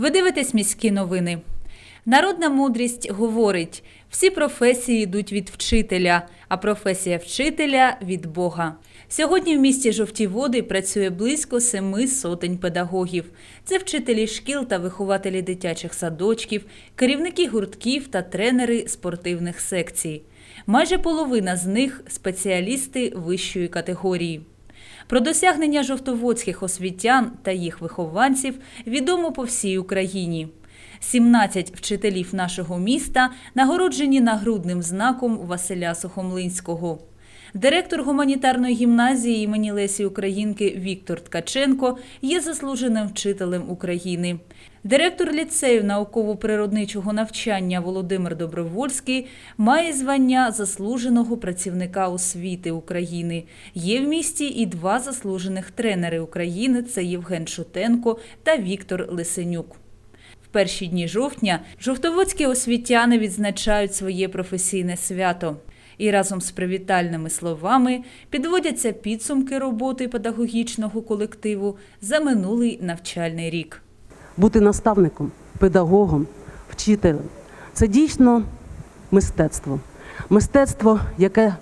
Ви дивитесь міські новини. Народна мудрість говорить: всі професії йдуть від вчителя, а професія вчителя від Бога. Сьогодні в місті Жовті Води працює близько семи сотень педагогів. Це вчителі шкіл та вихователі дитячих садочків, керівники гуртків та тренери спортивних секцій. Майже половина з них спеціалісти вищої категорії. Про досягнення жовтоводських освітян та їх вихованців відомо по всій Україні. 17 вчителів нашого міста нагороджені нагрудним знаком Василя Сухомлинського. Директор гуманітарної гімназії імені Лесі Українки Віктор Ткаченко є заслуженим вчителем України. Директор ліцею науково-природничого навчання Володимир Добровольський має звання заслуженого працівника освіти України. Є в місті і два заслужених тренери України це Євген Шутенко та Віктор Лисенюк. В перші дні жовтня жовтоводські освітяни відзначають своє професійне свято. І разом з привітальними словами підводяться підсумки роботи педагогічного колективу за минулий навчальний рік. бути наставником, педагогом, вчителем це дійсно мистецтво. Мистецтво, яке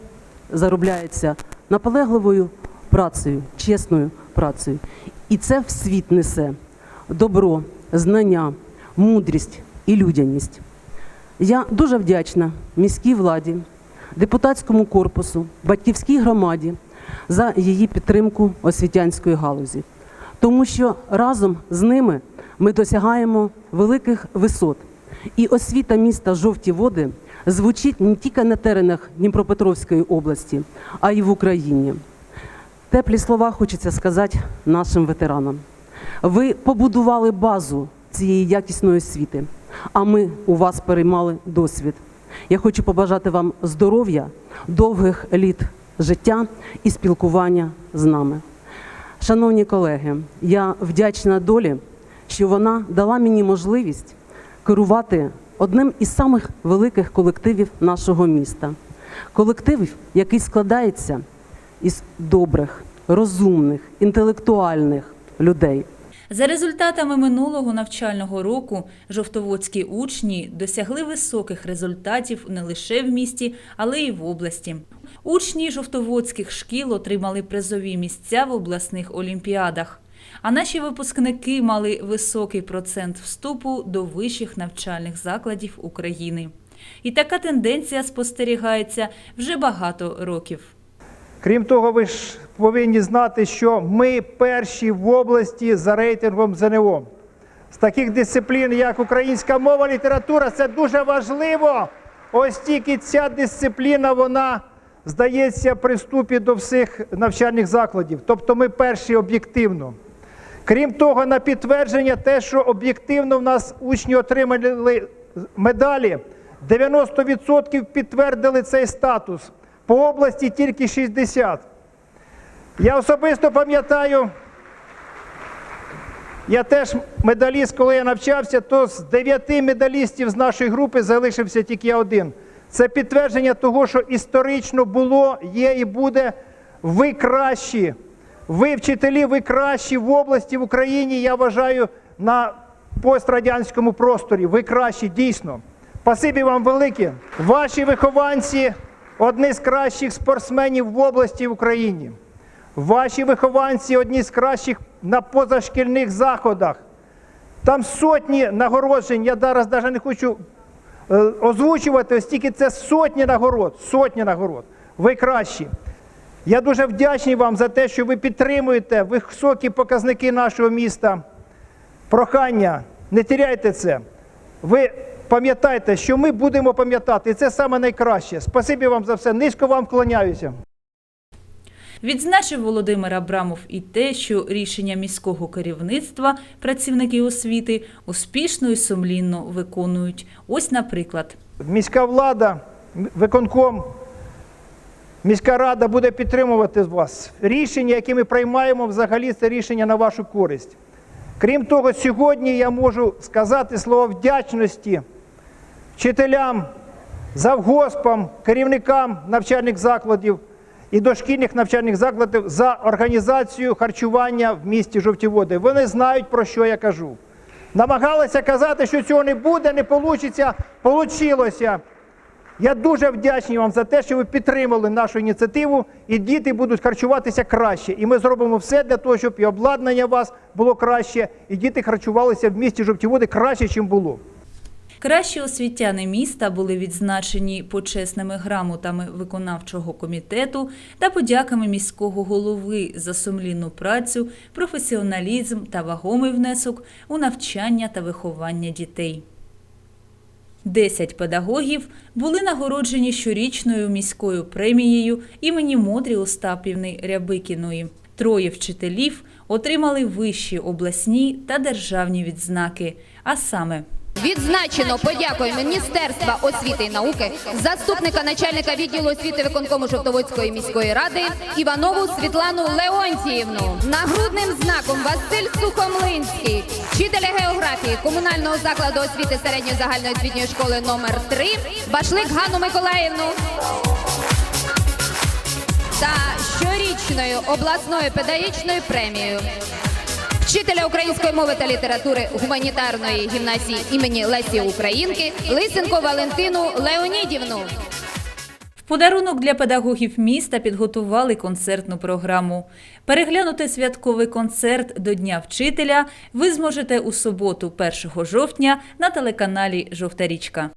заробляється наполегливою працею, чесною працею. І це в світ несе добро, знання, мудрість і людяність. Я дуже вдячна міській владі, депутатському корпусу, батьківській громаді за її підтримку освітянської галузі, тому що разом з ними ми досягаємо великих висот. І освіта міста Жовті Води звучить не тільки на теренах Дніпропетровської області, а й в Україні. Теплі слова хочеться сказати нашим ветеранам. Ви побудували базу цієї якісної освіти, а ми у вас переймали досвід. Я хочу побажати вам здоров'я, довгих літ життя і спілкування з нами. Шановні колеги, я вдячна долі, що вона дала мені можливість керувати одним із самих великих колективів нашого міста. Колективів, який складається із добрих, розумних, інтелектуальних людей. За результатами минулого навчального року жовтоводські учні досягли високих результатів не лише в місті, але й в області. Учні жовтоводських шкіл отримали призові місця в обласних олімпіадах. А наші випускники мали високий процент вступу до вищих навчальних закладів України. І така тенденція спостерігається вже багато років. Крім того, ви ж повинні знати, що ми перші в області за рейтингом ЗНО. З таких дисциплін, як українська мова, література, це дуже важливо. Ось тільки ця дисципліна, вона здається при вступі до всіх навчальних закладів. Тобто ми перші об'єктивно. Крім того, на підтвердження те, що об'єктивно в нас учні отримали медалі, 90% підтвердили цей статус. По області тільки 60. Я особисто пам'ятаю, я теж медаліст, коли я навчався, то з 9 медалістів з нашої групи залишився тільки я один. Це підтвердження того, що історично було, є і буде ви кращі. Ви, вчителі, ви кращі в області, в Україні, я вважаю, на пострадянському просторі. Ви кращі, дійсно. Спасибі вам велике. Ваші вихованці одні з кращих спортсменів в області в Україні. Ваші вихованці одні з кращих на позашкільних заходах. Там сотні нагороджень. Я зараз навіть не хочу е, озвучувати, оскільки це сотні нагород. Сотні нагород. Ви кращі. Я дуже вдячний вам за те, що ви підтримуєте високі показники нашого міста. Прохання, не теряйте це. Ви пам'ятайте, що ми будемо пам'ятати, і це саме найкраще. Спасибі вам за все. Низько вам вклоняюся. Відзначив Володимир Абрамов і те, що рішення міського керівництва працівники освіти успішно і сумлінно виконують. Ось, наприклад, Міська влада, виконком, міська рада буде підтримувати вас. Рішення, які ми приймаємо, взагалі це рішення на вашу користь. Крім того, сьогодні я можу сказати слово вдячності вчителям, завгоспам, керівникам навчальних закладів і дошкільних навчальних закладів за організацію харчування в місті Жовті Води. Вони знають, про що я кажу. намагалися казати, що цього не буде, не вийде, получилося. Я дуже вдячний вам за те, що ви підтримали нашу ініціативу, і діти будуть харчуватися краще. І ми зробимо все для того, щоб і обладнання у вас було краще, і діти харчувалися в місті жовті води краще, ніж було. Кращі освітяни міста були відзначені почесними грамотами виконавчого комітету та подяками міського голови за сумлінну працю, професіоналізм та вагомий внесок у навчання та виховання дітей. Десять педагогів були нагороджені щорічною міською премією імені Модрі Остапівни Рябикіної. Троє вчителів отримали вищі обласні та державні відзнаки, а саме Відзначено подякою Міністерства освіти і науки, заступника начальника відділу освіти виконкому Жовтоводської міської ради Іванову Світлану Леонтіївну. Нагрудним знаком Василь Сухомлинський, вчителя географії комунального закладу освіти середньої загальної освітньої школи номер 3 Башлик Ганну Миколаївну та щорічною обласною педагогічною премією вчителя української мови та літератури гуманітарної гімназії імені Лесі Українки Лисенко Валентину Леонідівну. Подарунок для педагогів міста підготували концертну програму. Переглянути святковий концерт до Дня вчителя ви зможете у суботу, 1 жовтня, на телеканалі Жовта річка.